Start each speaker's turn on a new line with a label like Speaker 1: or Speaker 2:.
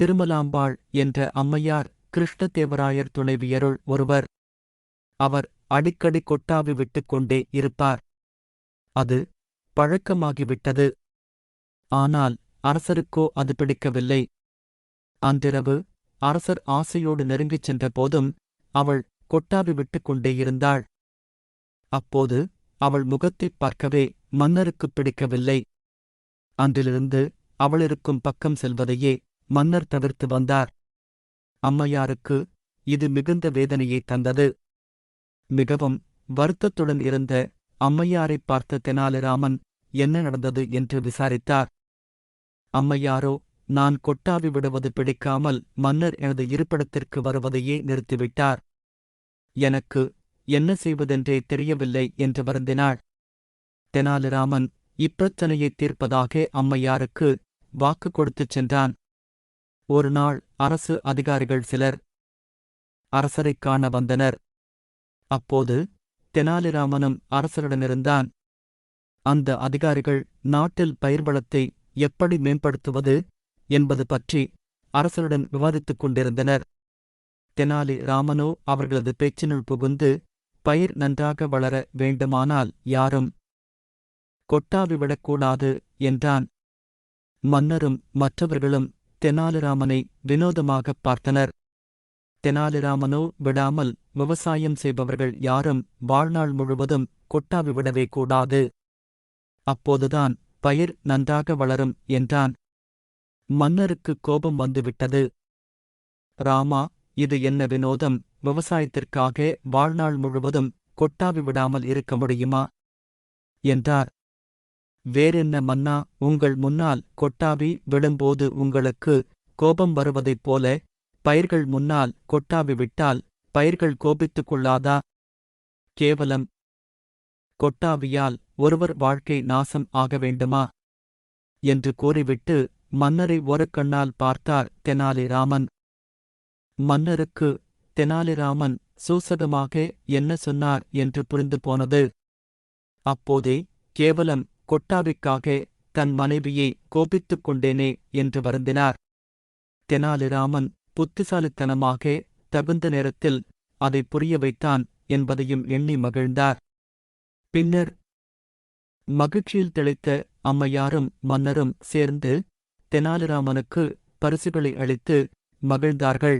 Speaker 1: திருமலாம்பாள் என்ற அம்மையார் கிருஷ்ணதேவராயர் துணைவியருள் ஒருவர். அவர் அடிக்கடி கொட்டாவி விட்டுக் கொண்டே இருப்பார். அது பழக்கமாகிவிட்டது. ஆனால் அரசருக்கோ அது பிடிக்கவில்லை. அன்றிரவு அரசர் ஆசையோடு நெருங்கிச் சென்ற போதும் அவள் கொட்டாவி விட்டுக் கொண்டே இருந்தாள். அப்போது அவள் முகத்தைப் பார்க்கவே மன்னருக்குப் பிடிக்கவில்லை. அன்றிலிருந்து அவளிருக்கும் பக்கம் செல்வதையே மன்னர் தவிர்த்து வந்தார். அம்மையாருக்கு இது மிகுந்த வேதனையை தந்தது. மிகவும் வருத்தத்துடன் இருந்த அம்மையாரைப் பார்த்த தெனாலிராமன் என்ன நடந்தது என்று விசாரித்தார். அம்மையாரோ நான் கொட்டாவி விடுவது பிடிக்காமல் மன்னர் எனது இருப்பிடத்திற்கு வருவதையே நிறுத்திவிட்டார். எனக்கு என்ன செய்வதென்றே தெரியவில்லை என்று வருந்தினாள். தெனாலிராமன் இப்பிரச்சனையைத் தீர்ப்பதாக அம்மையாருக்கு வாக்கு கொடுத்துச் சென்றான். ஒரு நாள் அரசு அதிகாரிகள் சிலர் அரசரைக் காண வந்தனர். அப்போது தெனாலிராமனும் அரசரிடமிருந்தான் அந்த அதிகாரிகள் நாட்டில் பயிர்வளத்தை எப்படி மேம்படுத்துவது என்பது பற்றி அரசருடன் விவாதித்துக் கொண்டிருந்தனர். தெனாலி ராமனோ அவர்களது பேச்சினுள் புகுந்து பயிர் நன்றாக வளர வேண்டுமானால் யாரும் கொட்டாவி விடக்கூடாது என்றான். மன்னரும் மற்றவர்களும் தெனாலிராமனை வினோதமாகப் பார்த்தனர். தெனாலிராமனோ விடாமல் விவசாயம் செய்பவர்கள் யாரும் வாழ்நாள் முழுவதும் கொட்டாவி விடவே கூடாது. அப்போதுதான் பயிர் நன்றாக வளரும் என்றான். மன்னருக்கு கோபம் வந்துவிட்டது. ராமா இது என்ன வினோதம்? விவசாயத்திற்காக வாழ்நாள் முழுவதும் கொட்டாவி விடாமல் இருக்க முடியுமா? என்றார். வேறென்ன மன்னா உங்கள் முன்னால் கொட்டாவி விழும்போது உங்களுக்கு கோபம் வருவதைப் போல பயிர்கள் முன்னால் கொட்டாவி விட்டால் பயிர்கள் கோபித்துக் கொள்ளாதா கேவலம். கொட்டாவியால் ஒருவர் வாழ்க்கை நாசம் ஆக வேண்டுமா? என்று கூறிவிட்டு மன்னரை ஒரு கண்ணால் பார்த்தார் தெனாலிராமன். மன்னருக்கு தெனாலிராமன் சூசகமாக என்ன சொன்னார்? என்று புரிந்து போனது. அப்போதே கேவலம். கொட்டாவிக்காக தன் மனைவியை கோபித்துக் கொண்டேனே என்று வருந்தினார். தெனாலிராமன் புத்திசாலித்தனமாக தகுந்த நேரத்தில் அதை புரிய வைத்தான் என்பதையும் எண்ணி மகிழ்ந்தார். பின்னர் மகிழ்ச்சியில் திளைத்த அம்மையாரும் மன்னரும் சேர்ந்து தெனாலிராமனுக்கு பரிசுகளை அளித்து மகிழ்ந்தார்கள்.